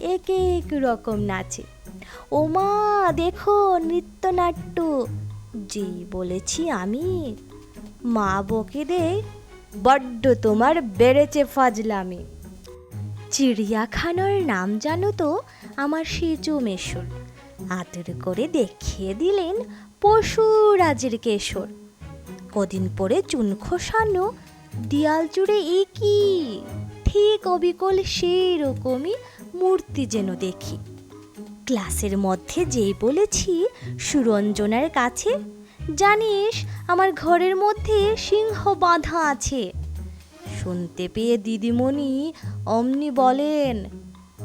এক এক রকম নাচে। ওমা, দেখো নৃত্যনাট্য। যেই বলেছি আমি, মা বকে দে বড্ড তোমার বেড়েছে ফাজলামি। চিড়িয়াখানার নাম জানো তো, আমার সেজো মেশর। আদর করে দেখিয়ে দিলেন পশুরাজের কেশর। কদিন পরে চুন খোসানো, দিয়াল জুড়ে একই অবিকল সেই রকমই মূর্তি যেন দেখি। ক্লাসের মধ্যে যেই বলেছি, সুরঞ্জনার কাছে, জানিস, আমার ঘরের মধ্যে সিংহ বাঁধা আছে। শুনতে পেয়ে দিদিমণি অমনি বলেন,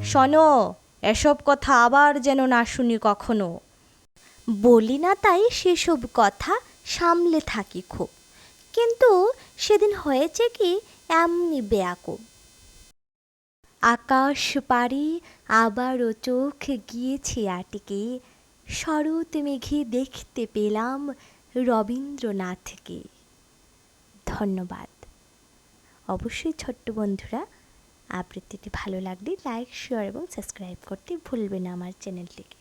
শোনো, এসব কথা আবার যেন না শুনি কখনো। বলি না তাই সেসব কথা সামলে থাকি খুব। কিন্তু সেদিন হয়েছে কি, এমনি বেয়াকুব। আকাশ পাড়ি আবারও চোখ গিয়েছে আটকে। শরৎ মেঘে দেখতে পেলাম রবীন্দ্রনাথকে। ধন্যবাদ। অবশ্যই ছোট্ট বন্ধুরা, আবৃত্তিটি ভালো লাগলে লাইক শেয়ার এবং সাবস্ক্রাইব করতে ভুলবে না আমার চ্যানেলটিকে